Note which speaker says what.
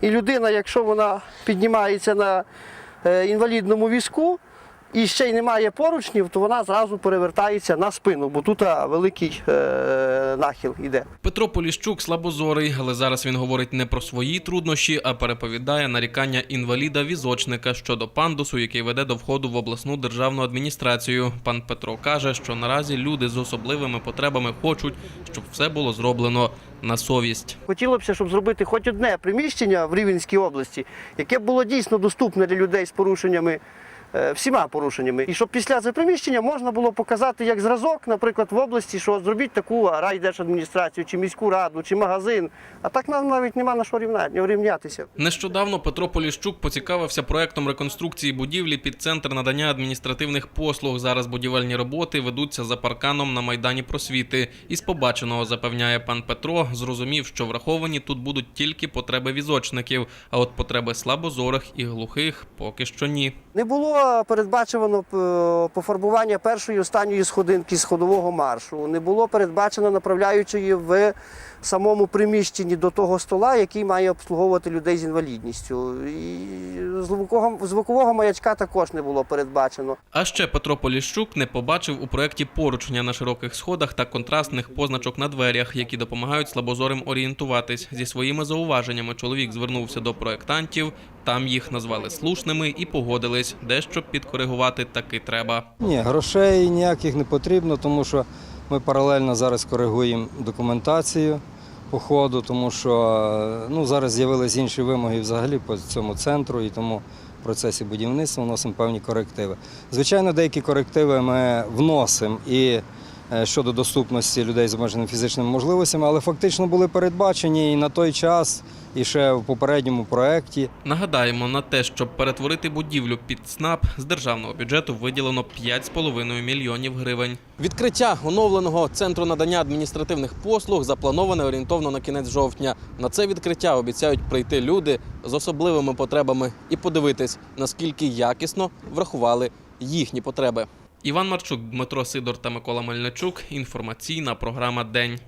Speaker 1: І людина, якщо вона піднімається на е, інвалідному візку і ще й немає поручнів, то вона зразу перевертається на спину, бо тут великий е, нахил іде.
Speaker 2: Петро Поліщук слабозорий, але зараз він говорить не про свої труднощі, а переповідає нарікання інваліда-візочника щодо пандусу, який веде до входу в обласну державну адміністрацію. Пан Петро каже, що наразі люди з особливими потребами хочуть, щоб все було зроблено на совість.
Speaker 1: Хотілося б, щоб зробити хоч одне приміщення в Рівненській області, яке було дійсно доступне для людей з порушеннями. Е, Всіма порушеннями, і щоб після цього приміщення можна було показати як зразок, наприклад, в області, що зробіть таку райдержадміністрацію, чи міську раду, чи магазин. А так нам навіть нема на що рівня- рівнятися.
Speaker 2: Нещодавно Петро Поліщук поцікавився проектом реконструкції будівлі під центр надання адміністративних послуг. Зараз будівельні роботи ведуться за парканом на майдані просвіти. Із побаченого запевняє пан Петро, зрозумів, що враховані тут будуть тільки потреби візочників, а от потреби слабозорих і глухих поки що ні.
Speaker 1: Не було передбачено е, пофарбування першої останньої сходинки сходового маршу. Не було передбачено направляючої в самому приміщенні до того стола, який має обслуговувати людей з інвалідністю. І звукового, звукового маячка також не було передбачено.
Speaker 2: А ще Петро Поліщук не побачив у проєкті поручення на широких сходах та контрастних позначок на дверях, які допомагають слабозорим орієнтуватись. Зі своїми зауваженнями чоловік звернувся до проєктантів. Там їх назвали слушними і погодились. Дещо підкоригувати таки треба.
Speaker 3: Ні, грошей ніяких не потрібно, тому що ми паралельно зараз коригуємо документацію по ходу, тому що е, ну, зараз з'явились інші вимоги взагалі по цьому центру, і тому в процесі будівництва вносимо певні корективи. Звичайно, деякі корективи ми вносимо і щодо доступності людей з обмеженими фізичними можливостями, але фактично були передбачені і на той час, і ще в попередньому проєкті.
Speaker 2: Нагадаємо, на те, щоб перетворити будівлю під СНАП, з державного бюджету виділено 5,5 мільйонів гривень.
Speaker 4: Відкриття оновленого центру надання адміністративних послуг заплановане орієнтовно на кінець жовтня. На це відкриття обіцяють прийти люди з особливими потребами і подивитись, наскільки якісно врахували їхні потреби.
Speaker 2: Іван Марчук, Дмитро Сидор та Микола Мельничук. Інформаційна програма День.